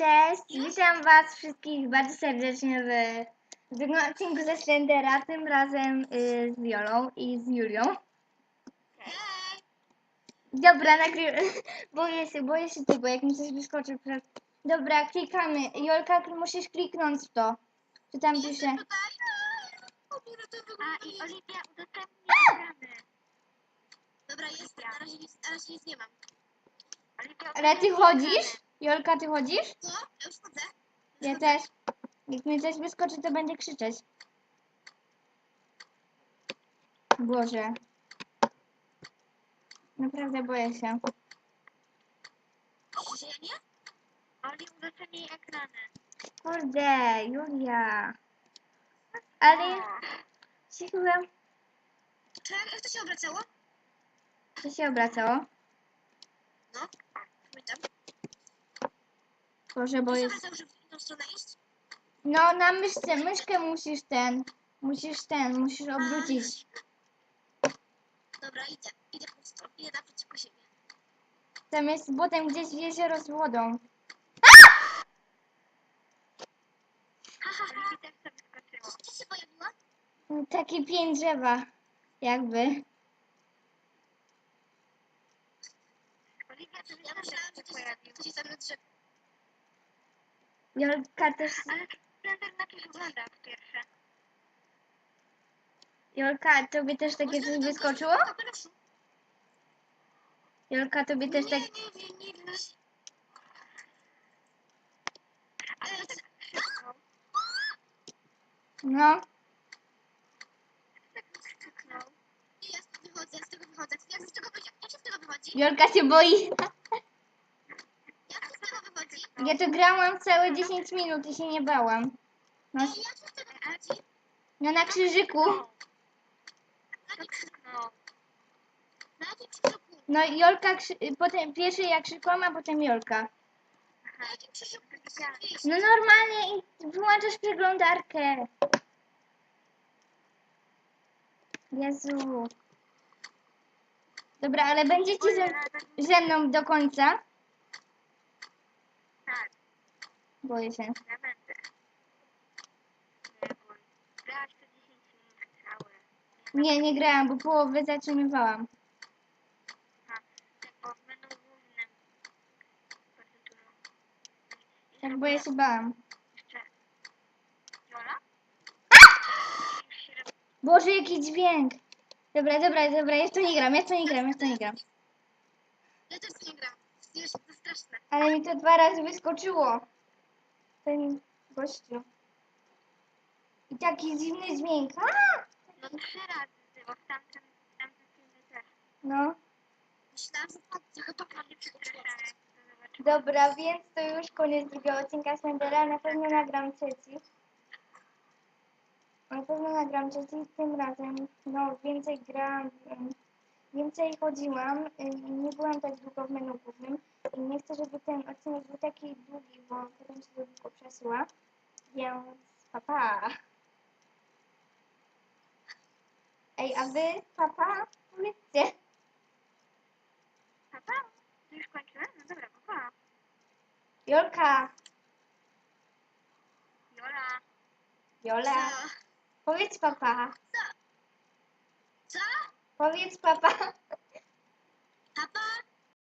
Cześć, witam was wszystkich bardzo serdecznie w drugim odcinku ze Slendera, tym razem y, z Wiolą i z Julią. Dobra, nagry... boję się, boję się tego, jak mi coś wyskoczy przed... Dobra, klikamy. Jolka, musisz kliknąć w to. Czy tam pisze... A i Oliwia udostępni ekrany. Dobra, jestem, na razie nic, na razie nic nie mam. Ale ty chodzisz? Jolka, ty chodzisz? Co? Ja już chodzę. Ja też. Jak mi coś wyskoczy, to będzie krzyczeć. Boże. Naprawdę boję się. Ekrany. Oli udostępnij ekrany. Kurde, Julia. Ale. Czy jak, to się obracało? To się obracało. No. Boże, bo jest... w inną stronę iść? No, na myszce, myszkę musisz ten... Musisz ten, musisz obrócić. Dobra, idę. Idę prosto. Idę naprzeciwko siebie. Tam jest potem gdzieś jezioro z wodą. Skoczyło. Co ci się pojawiło? Takie pięć drzewa. Jakby. Oliwia to Ja myślałam, że to się, to się tam na drzewie. Jolka też... Ale Slender na czymś wygląda po pierwsze. Jolka, tobie też takie coś wyskoczyło? Jolka, tobie też tak... Nie, nie, nie, nie, nie. Ale tak szybko. No. Tak ja z tego wychodzę, z tego wychodzę. Jak z tego? Jak się z tego wychodzi? Jolka się boi. Jak się z tego wychodzi? Ja to grałam całe 10 minut i się nie bałam. No, jak no na krzyżyku. No Jolka, potem pierwszy ja krzykłam, a potem Jolka. No normalnie wyłączasz przeglądarkę. Jezu. Dobra, ale będziecie ze, ze mną do końca? Tak, Boję się. ja będę. Grałaś to 10 minut całe. Nie, nie grałam, bo połowę zatrzymywałam. Tak, bo menu głównym bardzo dużo. Tak, bo ja się bałam. Jeszcze. Boże, jaki dźwięk. Dobra, dobra, dobra, to nie gram, to nie gram, to nie gram. Ja też nie gram. Jest to straszne. Ale mi to dwa razy wyskoczyło. Ten gościu. I taki dziwny dźwięk. A! No trzy razy, bo w tamtym, w tamtym filmie też. No, Myślałam, że trochę to to zobaczyłam. dobra, więc to już koniec drugiego odcinka Slendera. Na pewno nagram trzeci. Na pewno nagram trzeci tym razem. No, więcej grałam, em, więcej chodziłam y, nie byłam tak długo w menu głównym. I nie chcę, żeby ten odcinek był taki długi, bo potem się to długo przesyła. Więc papa. Ej, a wy, papa, powiedzcie. Papa? Ty już kończyłem? No dobra, papa. Jolka, Jola. Jola, Co? powiedz papa. Co? Powiedz papa.